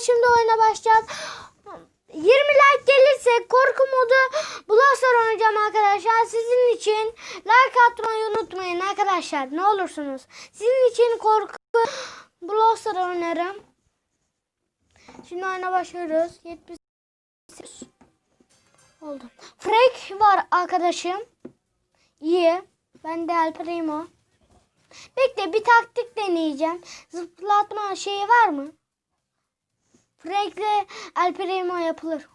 şimdi oyuna başlayacağız. 20 like gelirse korku modu Blaster oynayacağım arkadaşlar. Sizin için like atmayı unutmayın arkadaşlar. Ne olursunuz. Sizin için korku Blaster oynarım. Şimdi oyuna başlıyoruz. 70 oldu. Frank var arkadaşım. İyi. Ben de El Primo. Bekle bir taktik deneyeceğim. Zıplatma şeyi var mı? Frank'le El Primo yapılır.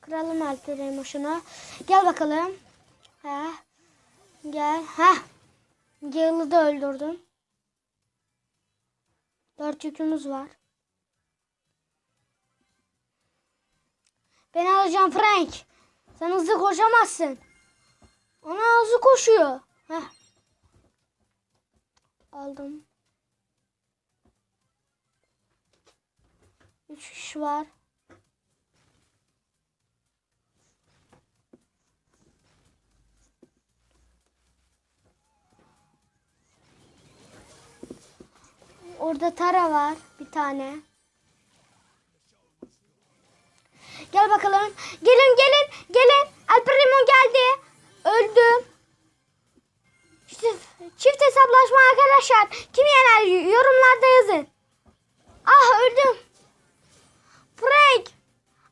Kıralım El Primo şunu. Gel bakalım. Ha. Gel. Ha. Gale'ı da öldürdüm. Dört yükümüz var. Ben alacağım Frank. Sen hızlı koşamazsın. Ona hızlı koşuyor. Heh. Aldım. Kişi var. Orada Tara var bir tane. Gel bakalım. Gelin gelin gelin. El Primo geldi. Öldüm. İşte çift hesaplaşma arkadaşlar. Kim yener yorumlarda yazın. Ah öldüm. Frank.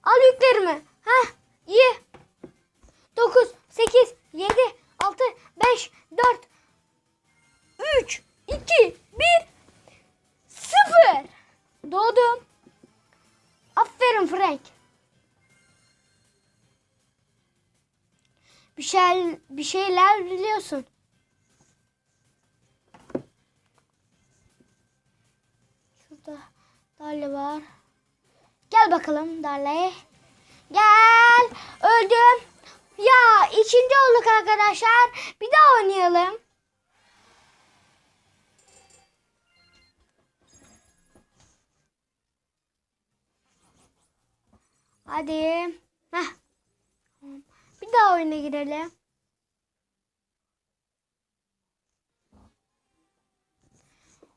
Al yüklerimi. Heh iyi. 9, 8, 7, 6, 5, 4, 3, 2, 1, 0. Doğdum. Aferin Frank. Bir şey bir şeyler biliyorsun. Şurada Darla var. Gel bakalım Darla'ya. Gel. Öldüm. Ya ikinci olduk arkadaşlar. Bir daha oynayalım. Hadi. Heh. Bir daha oyuna girelim.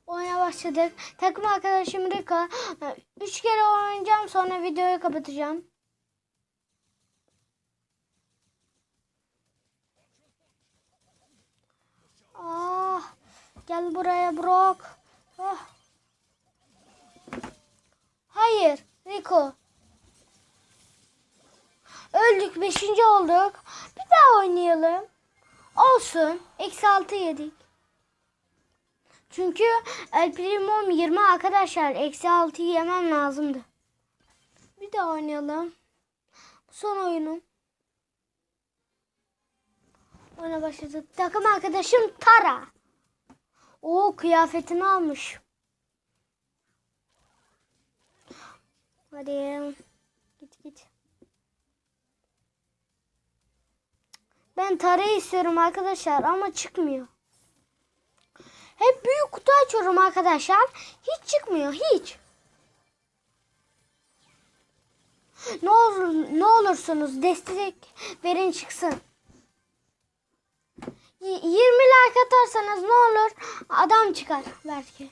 Oyuna başladık. Takım arkadaşım Rika. Üç kere oynayacağım sonra videoyu kapatacağım. Ah, gel buraya Brock. Ah. Hayır, Rico. Öldük, beşinci olduk. Bir daha oynayalım. Olsun, eksi altı yedik. Çünkü El Primo'm 20 arkadaşlar. Eksi 6 yemem lazımdı. Bir daha oynayalım. Son oyunum. Oyuna başladık. Takım arkadaşım Tara. O kıyafetini almış. Hadi. Git git. Ben Tara'yı istiyorum arkadaşlar ama çıkmıyor. Hep büyük kutu açıyorum arkadaşlar. Hiç çıkmıyor hiç. Ne olur ne olursunuz destek verin çıksın. Y- 20 like atarsanız ne olur adam çıkar belki.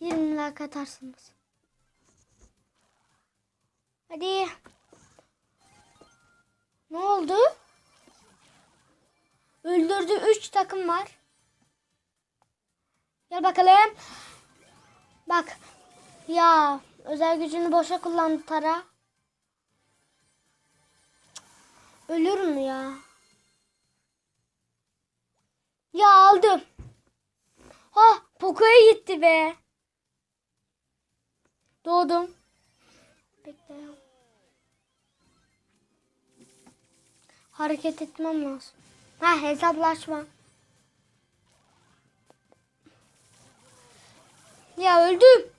20 like atarsanız. Hadi. Ne oldu? Öldürdü 3 takım var. Gel bakalım. Bak. Ya özel gücünü boşa kullandı Tara. Ölürüm ya. Ya aldım. Ha Poco'ya gitti be. Doğdum. Bekle. Hareket etmem lazım. Ha hesaplaşma. Ya öldüm.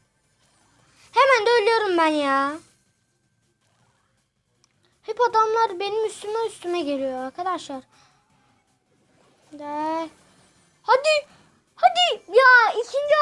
Hemen de ölüyorum ben ya. Hep adamlar benim üstüme üstüme geliyor arkadaşlar. Gel. Hadi. Hadi. Ya ikinci